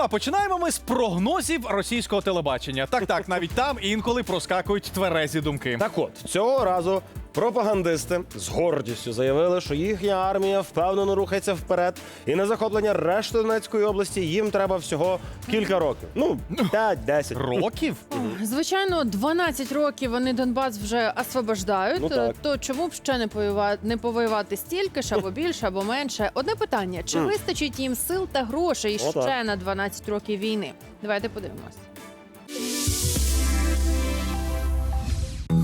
А починаємо ми з прогнозів російського телебачення. Так, так, навіть там інколи проскакують тверезі думки. Так от, цього разу пропагандисти з гордістю заявили, що їхня армія впевнено рухається вперед, і на захоплення решти Донецької області їм треба всього кілька років. Ну, 5-10. Років? Звичайно, 12 років вони Донбас вже освобождають. Ну, так. То чому б ще не повоювати, не повоювати стільки ж або більше, або менше? Одне питання: чи вистачить їм сил та грошей ще на 12 років війни? Давайте подивимось.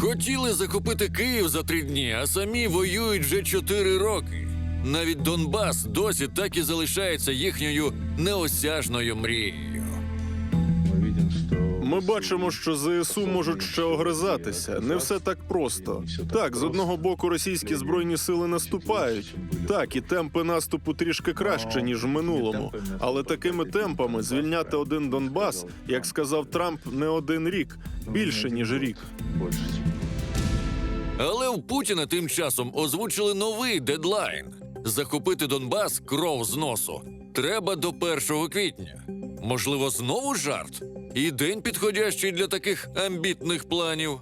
Хотіли захопити Київ за три дні, а самі воюють вже чотири роки. Навіть Донбас досі так і залишається їхньою неосяжною мрією. Ми бачимо, що ЗСУ можуть ще огризатися. Не все так просто. Так, з одного боку, російські збройні сили наступають. Так, і темпи наступу трішки краще ніж в минулому. Але такими темпами звільняти один Донбас, як сказав Трамп, не один рік, більше ніж рік. Але в Путіна тим часом озвучили новий дедлайн: захопити Донбас кров з носу. Треба до 1 квітня. Можливо, знову жарт? І день підходящий для таких амбітних планів.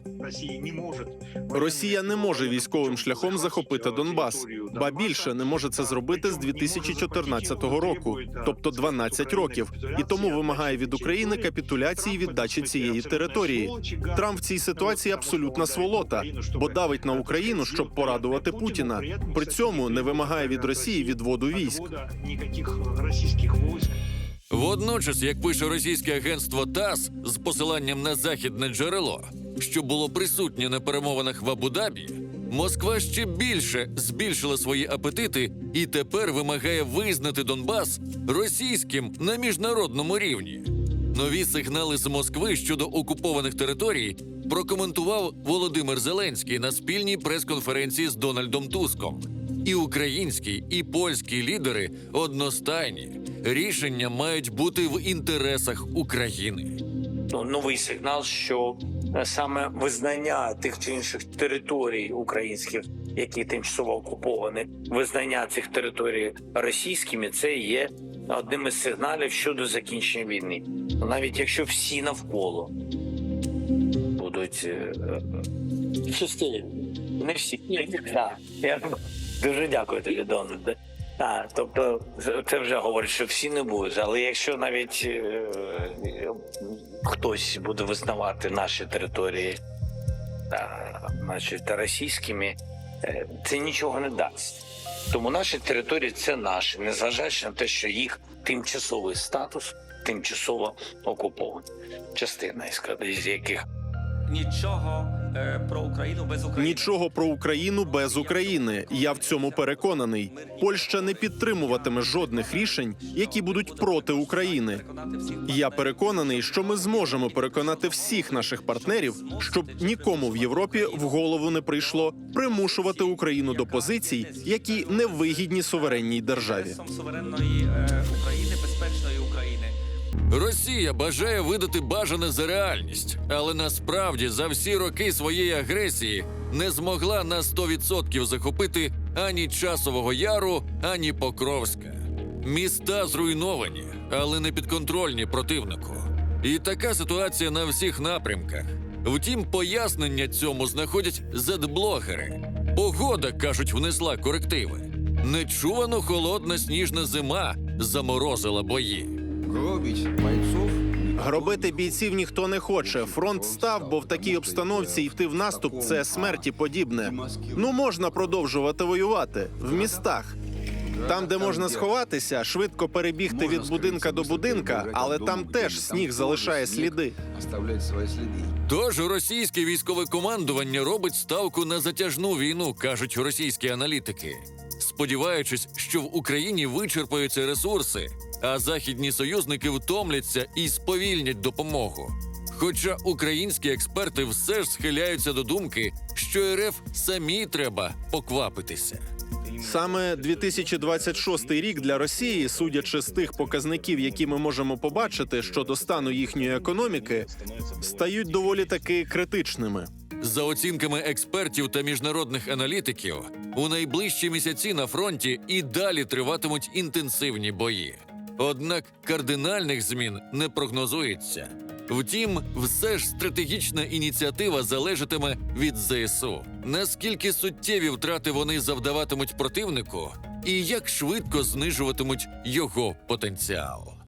Росія не може військовим шляхом захопити Донбас, ба більше не може це зробити з 2014 року, тобто 12 років, і тому вимагає від України капітуляції віддачі цієї території. Трамп в цій ситуації абсолютна сволота, бо давить на Україну, щоб порадувати Путіна. При цьому не вимагає від Росії відводу військ. Водночас, як пише російське агентство ТАСС з посиланням на західне джерело, що було присутнє на перемовинах в Абу-Дабі, Москва ще більше збільшила свої апетити і тепер вимагає визнати Донбас російським на міжнародному рівні. Нові сигнали з Москви щодо окупованих територій прокоментував Володимир Зеленський на спільній прес-конференції з Дональдом Туском. І українські, і польські лідери одностайні. Рішення мають бути в інтересах України. ну, новий сигнал, що е, саме визнання тих чи інших територій українських, які тимчасово окуповані, визнання цих територій російськими, це є одним із сигналів щодо закінчення війни. Навіть якщо всі навколо будуть е, е, частини, не всі. Так. Я дуже дякую тобі, Дональде. Так, тобто це вже говорить, що всі не будуть. Але якщо навіть е, хтось буде визнавати наші території та, значить, російськими, е, це нічого не дасть. Тому наші території це наші, незважаючи на те, що їх тимчасовий статус тимчасово окуповані. Частина із яких нічого про Україну без України. Нічого про Україну без України. Я в цьому переконаний. Польща не підтримуватиме жодних рішень, які будуть проти України. Я переконаний, що ми зможемо переконати всіх наших партнерів, щоб нікому в Європі в голову не прийшло примушувати Україну до позицій, які не вигідні суверенній державі. суверенної е, України, безпечної України. Росія бажає видати бажане за реальність, але насправді за всі роки своєї агресії не змогла на 100% захопити ані часового яру, ані Покровська. Міста зруйновані, але не підконтрольні противнику. І така ситуація на всіх напрямках. Втім, пояснення цьому знаходять зедблогери. Погода, кажуть, внесла корективи. Нечувано холодна сніжна зима заморозила бої. Гробити бійців ніхто не хоче. Фронт став, бо в такій обстановці йти в наступ це смерті подібне. Ну можна продовжувати воювати в містах. Там, де можна сховатися, швидко перебігти від будинка до будинка, але там теж сніг залишає сліди. Тож російське військове командування робить ставку на затяжну війну, кажуть російські аналітики, сподіваючись, що в Україні вичерпаються ресурси, а західні союзники втомляться і сповільнять допомогу. Хоча українські експерти все ж схиляються до думки, що РФ самі треба поквапитися. Саме 2026 рік для Росії, судячи з тих показників, які ми можемо побачити щодо стану їхньої економіки, стають доволі таки критичними. За оцінками експертів та міжнародних аналітиків, у найближчі місяці на фронті і далі триватимуть інтенсивні бої. Однак кардинальних змін не прогнозується. Втім, все ж стратегічна ініціатива залежатиме від ЗСУ. Наскільки суттєві втрати вони завдаватимуть противнику, і як швидко знижуватимуть його потенціал.